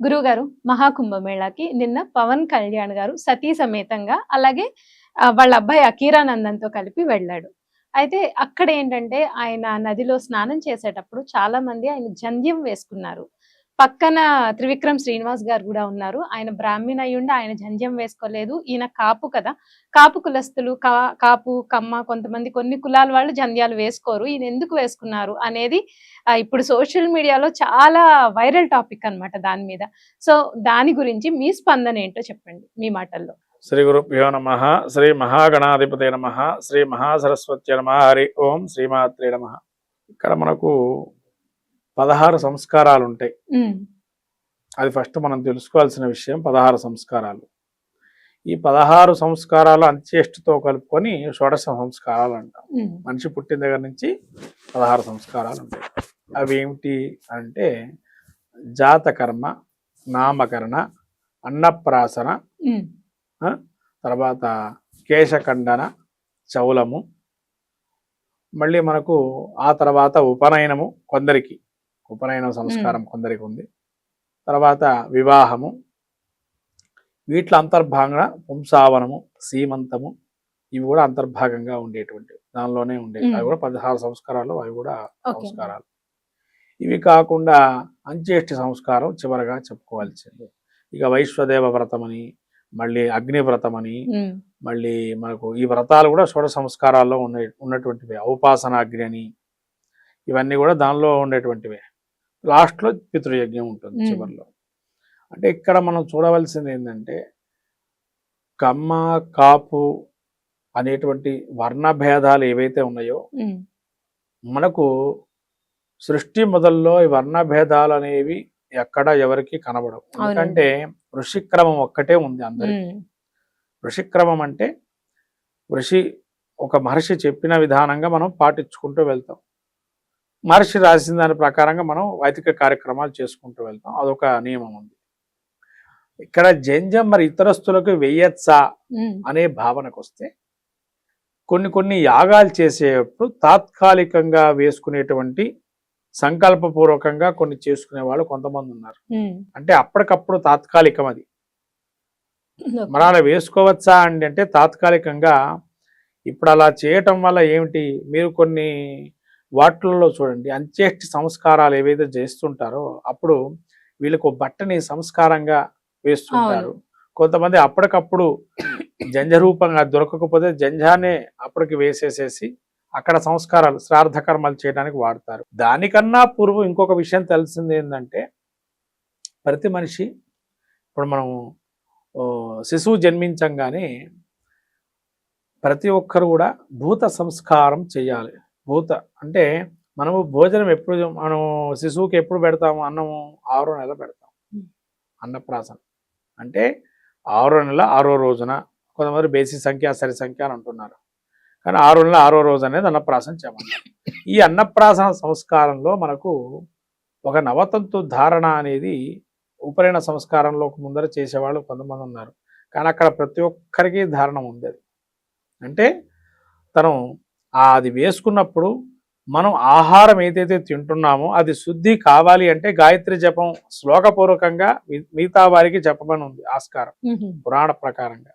గురువుగారు మహాకుంభమేళాకి నిన్న పవన్ కళ్యాణ్ గారు సతీ సమేతంగా అలాగే వాళ్ళ అబ్బాయి అకీరానందంతో కలిపి వెళ్ళాడు. అయితే అక్కడ ఏంటంటే ఆయన నదిలో స్నానం చేసేటప్పుడు చాలా మంది ఆయన జంధ్యం వేసుకున్నారు. పక్కన త్రివిక్రమ్ శ్రీనివాస్ గారు కూడా ఉన్నారు. ఆయన బ్రాహ్మణ అయ్యుండి ఆయన జంధ్యం వేసుకోలేదు. ఈయన కాపు కదా. కాపు కులస్తులు కా కాపు కమ్మ కొంతమంది కొన్ని కులాల వాళ్ళు జంధ్యాలు వేసుకోరు. ఈయన ఎందుకు వేసుకున్నారు అనేది ఇప్పుడు సోషల్ మీడియాలో చాలా వైరల్ టాపిక్ అన్నమాట దాని మీద. సో దాని గురించి మీ స్పందన ఏంటో చెప్పండి మీ మాటల్లో. శ్రీ గురుభ్యో నమ. శ్రీ మహాగణాధిపతి నమ. శ్రీ మహాసరస్వతి నమ. హరి ఓం శ్రీమాత్రే నమ. ఇక్కడ మనకు పదహారు సంస్కారాలు ఉంటాయి అది ఫస్ట్ మనం తెలుసుకోవాల్సిన విషయం పదహారు సంస్కారాలు. ఈ పదహారు సంస్కారాలు అంత్యేష్టితో కలుపుకొని షోడశ సంస్కారాలు అంటాం మనిషి పుట్టిన దగ్గర నుంచి పదహారు సంస్కారాలు ఉంటాయి అవి ఏమిటి అంటే జాతకర్మ నామకరణ అన్నప్రాసన తర్వాత కేశఖండన చౌలము మళ్ళీ మనకు ఆ తర్వాత ఉపనయనము కొందరికి. ఉపనయన సంస్కారం కొందరికి ఉంది తర్వాత వివాహము. వీటిలో అంతర్భాగంగా పుంసావనము సీమంతము ఇవి కూడా అంతర్భాగంగా ఉండేటువంటివి దానిలోనే ఉండేవి. అవి కూడా పదహారు సంస్కారాలు అవి కూడా. సంస్కారాలు. ఇవి కాకుండా అంత్యేష్టి సంస్కారం చివరగా చెప్పుకోవాల్సింది. ఇక వైశ్వదేవ వ్రతమని మళ్ళీ అగ్ని వ్రతమని మళ్ళీ మనకు ఈ వ్రతాలు కూడా షోడ సంస్కారాల్లో ఉన్న ఉన్నటువంటివే. ఔపాసన అగ్ని అని ఇవన్నీ కూడా దానిలో ఉండేటువంటివే. లాస్ట్లో పితృయజ్ఞం ఉంటుంది. చివరిలో. అంటే ఇక్కడ మనం చూడవలసింది ఏంటంటే కమ్మ కాపు అనేటువంటి వర్ణ భేదాలు ఏవైతే ఉన్నాయో మనకు సృష్టి మొదల్లో ఈ వర్ణ భేదాలు అనేవి ఎక్కడ ఎవరికి కనబడవు. ఎందుకంటే ఋషిక్రమం ఒక్కటే ఉంది అందరికి. ఋషిక్రమం అంటే ఋషి ఒక మహర్షి చెప్పిన విధానంగా మనం పాటించుకుంటూ వెళ్తాం. మహర్షి రాసిన దాని ప్రకారంగా మనం వైదిక కార్యక్రమాలు చేసుకుంటూ వెళ్తాం. అదొక నియమం ఉంది. ఇక్కడ జంజం మరి ఇతరస్తులకు వెయ్యొచ్చా అనే భావనకు వస్తే కొన్ని కొన్ని యాగాలు చేసేటప్పుడు తాత్కాలికంగా వేసుకునేటువంటి సంకల్పపూర్వకంగా కొన్ని చేసుకునే వాళ్ళు కొంతమంది ఉన్నారు. అంటే అప్పటికప్పుడు తాత్కాలికం అది. మరి అలా వేసుకోవచ్చా అండి అంటే తాత్కాలికంగా ఇప్పుడు అలా చేయటం వల్ల ఏమిటి? మీరు కొన్ని వాటిల్లో చూడండి అంత్యేష్టి సంస్కారాలు ఏవైతే చేస్తుంటారో అప్పుడు వీళ్ళకు బట్టని సంస్కారంగా వేస్తుంటారు. కొంతమంది అప్పటికప్పుడు జంజ రూపంగా దొరకకపోతే జంజానే అప్పటికి వేసేసేసి అక్కడ సంస్కారాలు శ్రాద్ధ కర్మలు చేయడానికి వాడతారు. దానికన్నా పూర్వం ఇంకొక విషయం తెలిసింది ఏంటంటే ప్రతి మనిషి ఇప్పుడు మనం శిశువు జన్మించంగానే ప్రతి ఒక్కరు కూడా భూత సంస్కారం చేయాలి. భూత. అంటే మనము భోజనం ఎప్పుడు మనం శిశువుకి ఎప్పుడు పెడతాము? అన్నము ఆరో నెల పెడతాం. అన్నప్రాసన. అంటే ఆరో నెల ఆరో రోజున కొంతమంది బేసి సంఖ్య సరి సంఖ్య అని అంటున్నారు. కానీ ఆరో నెల ఆరో రోజు అనేది అన్నప్రాసన చేయమన్నారు ఈ అన్నప్రాసన సంస్కారంలో మనకు ఒక నవతంతు ధారణ అనేది ఉపనయన సంస్కారంలో ముందర చేసేవాళ్ళు కొంతమంది ఉన్నారు. కానీ అక్కడ ప్రతి ఒక్కరికి ధారణ ఉంది అంటే తను అది వేసుకున్నప్పుడు మనం ఆహారం ఏదైతే తింటున్నామో అది శుద్ధి కావాలి అంటే గాయత్రి జపం శ్లోకపూర్వకంగా మిగతా వారికి చెప్పమని ఉంది ఆస్కారం. పురాణ ప్రకారంగా.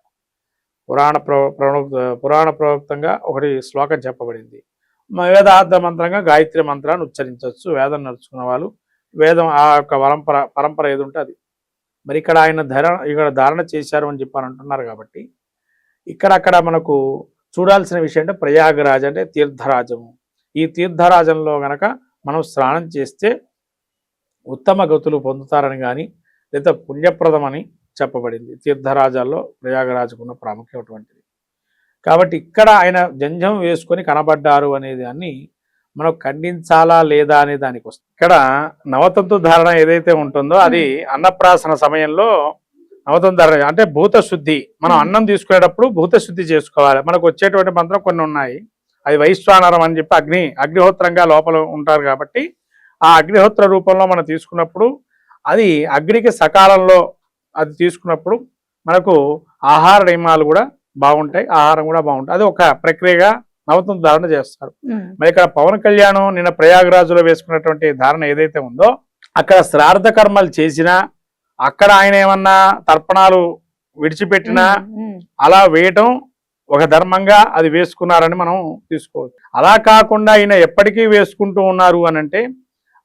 పురాణ ప్ర ప్రణు- ప్రవక్తంగా ఒకటి శ్లోకం చెప్పబడింది. వేదార్థ మంత్రంగా గాయత్రి మంత్రాన్ని ఉచ్చరించవచ్చు. వేదం నడుచుకున్న వాళ్ళు. వేదం ఆ యొక్క పరంపర పరంపర ఏది ఉంటే అది. మరి ఇక్కడ ఆయన ధర ఇక్కడ ధారణ చేశారు అని చెప్పి అని అంటున్నారు కాబట్టి. ఇక్కడ అక్కడ మనకు చూడాల్సిన విషయం అంటే ప్రయాగరాజ్ అంటే తీర్థరాజము. ఈ తీర్థరాజంలో గనక మనం స్నానం చేస్తే ఉత్తమ గతులు పొందుతారని కానీ లేదా పుణ్యప్రదమని చెప్పబడింది. తీర్థరాజాల్లో ప్రయాగరాజుకున్న ప్రాముఖ్యం అటువంటిది. కాబట్టి ఇక్కడ ఆయన జంజం వేసుకొని కనబడ్డారు అనేది దాన్ని మనం ఖండించాలా లేదా అనే దానికి వస్తుంది ఇక్కడ నవతంతు ధారణ ఏదైతే ఉంటుందో అది అన్నప్రాసన సమయంలో నవతంతు ధారణ అంటే భూత శుద్ధి మనం. అన్నం తీసుకునేటప్పుడు భూత శుద్ధి చేసుకోవాలి. మనకు వచ్చేటువంటి మంత్రం కొన్ని ఉన్నాయి. అది వైశ్వానరం అని చెప్పి అగ్ని అగ్నిహోత్రంగా లోపల ఉంటారు కాబట్టి ఆ అగ్నిహోత్ర రూపంలో మనం తీసుకున్నప్పుడు అది అగ్నికి సకాలంలో అది తీసుకున్నప్పుడు మనకు ఆహార నియమాలు కూడా బాగుంటాయి. ఆహారం కూడా బాగుంటాయి. అది ఒక ప్రక్రియగా నవతం ధారణ చేస్తారు. మరి ఇక్కడ పవన్ కళ్యాణ్ నిన్న ప్రయాగరాజులో వేసుకున్నటువంటి ధారణ ఏదైతే ఉందో అక్కడ శ్రార్థ కర్మలు చేసినా అక్కడ ఆయన ఏమన్నా తర్పణాలు విడిచిపెట్టినా అలా వేయటం ఒక ధర్మంగా అది వేసుకున్నారని మనం తీసుకోవచ్చు అలా కాకుండా ఈయన ఎప్పటికీ వేసుకుంటూ ఉన్నారు అని అంటే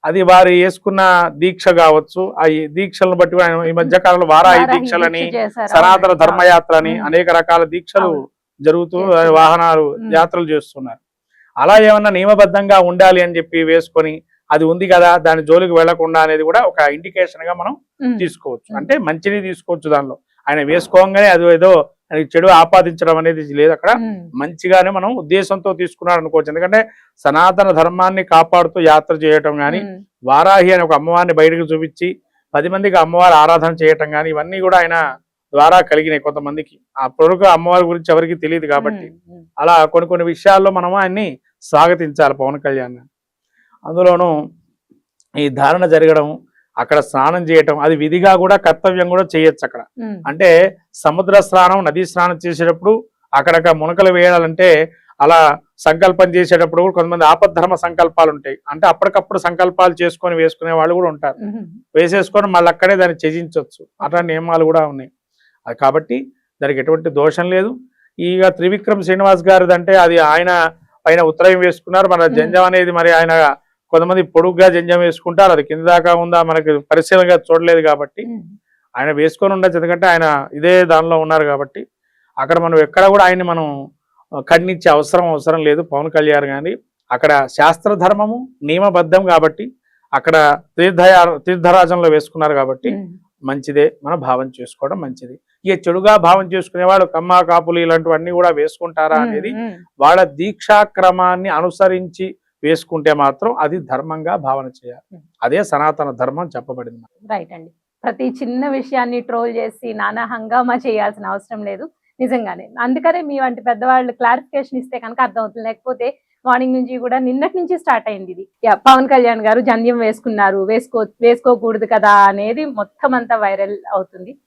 అది వారు వేసుకున్న దీక్ష కావచ్చు ఆ దీక్షలను బట్టి ఆయన ఈ మధ్య కాలంలో వారాహి దీక్షలని. సనాతన. ధర్మయాత్ర అని. అనేక రకాల దీక్షలు. జరుగుతూ. వాహనాలు. యాత్రలు చేస్తున్నారు అలా ఏమన్నా నియమబద్ధంగా ఉండాలి అని చెప్పి వేసుకొని అది ఉంది కదా దాని జోలికి వెళ్ళకుండా అనేది కూడా ఒక ఇండికేషన్గా మనం తీసుకోవచ్చు. అంటే మంచిని తీసుకోవచ్చు దానిలో. ఆయన వేసుకోగానే అది ఏదో చెడు ఆపాదించడం అనేది లేదు అక్కడ. మంచిగానే మనం ఉద్దేశంతో తీసుకున్నాడు అనుకోవచ్చు. ఎందుకంటే సనాతన ధర్మాన్ని కాపాడుతూ యాత్ర చేయటం కానీ వారాహి అనే ఒక అమ్మవారిని బయటకు చూపించి పది మందికి అమ్మవారి ఆరాధన చేయటం కానీ ఇవన్నీ కూడా ఆయన ద్వారా కలిగినాయి కొంతమందికి. ఆ పొరుగు అమ్మవారి గురించి ఎవరికి తెలియదు కాబట్టి. అలా కొన్ని కొన్ని విషయాల్లో మనం ఆయన్ని స్వాగతించాలి పవన్ కళ్యాణ్ అందులోనూ ఈ ధారణ జరగడం అక్కడ స్నానం చేయటం అది విధిగా కూడా కర్తవ్యం కూడా చేయొచ్చు అక్కడ. అంటే సముద్ర స్నానం నదీ స్నానం చేసేటప్పుడు అక్కడక్కడ మునకలు వేయాలంటే అలా సంకల్పం చేసేటప్పుడు కూడా కొంతమంది ఆపద్ధర్మ సంకల్పాలు ఉంటాయి. అంటే అప్పటికప్పుడు సంకల్పాలు చేసుకొని వేసుకునే వాళ్ళు కూడా ఉంటారు. వేసేసుకొని మళ్ళీ అక్కడే దాన్ని త్యజించవచ్చు అట్లాంటి నియమాలు కూడా ఉన్నాయి. అది కాబట్టి దానికి ఎటువంటి దోషం లేదు. ఇక త్రివిక్రమ్ శ్రీనివాస్ గారిది అంటే అది ఆయన పైన ఉత్తరం వేసుకున్నారు. మన. జంజం అనేది మరి ఆయన కొంతమంది పొడుగ్గా జంజం వేసుకుంటారు అది కింద దాకా ఉందా మనకి పరిశీలనగా చూడలేదు కాబట్టి ఆయన వేసుకొని ఉండొచ్చు. ఎందుకంటే ఆయన ఇదే దానిలో ఉన్నారు కాబట్టి అక్కడ మనం ఎక్కడ కూడా ఆయన్ని మనం ఖండించే అవసరం అవసరం లేదు. పవన్ కళ్యాణ్ కానీ అక్కడ శాస్త్ర ధర్మము నియమబద్ధం కాబట్టి అక్కడ తీర్థయా తీర్థరాజంలో వేసుకున్నారు కాబట్టి మంచిదే. మన భావం చేసుకోవడం మంచిది. ఇక చెడుగా భావం చేసుకునే వాళ్ళు కమ్మ కాపులు ఇలాంటివన్నీ కూడా వేసుకుంటారా అనేది వాళ్ళ దీక్షాక్రమాన్ని అనుసరించి వేసుకుంటే మాత్రం అది ధర్మంగా భావన చేయాలి. అదే సనాతన ధర్మం చెప్పబడింది రైట్ అండి. ప్రతి చిన్న విషయాన్ని ట్రోల్ చేసి నానా హంగామా చేయాల్సిన అవసరం లేదు. నిజంగానే. అందుకనే మీ వంటి పెద్దవాళ్ళు క్లారిఫికేషన్ ఇస్తే కనుక అర్థమవుతుంది. లేకపోతే మార్నింగ్ నుంచి కూడా నిన్నటి నుంచి స్టార్ట్ అయింది ఇది. పవన్ కళ్యాణ్ గారు జంధ్యం వేసుకున్నారు. వేసుకో వేసుకోకూడదు కదా అనేది మొత్తం అంతా వైరల్ అవుతుంది.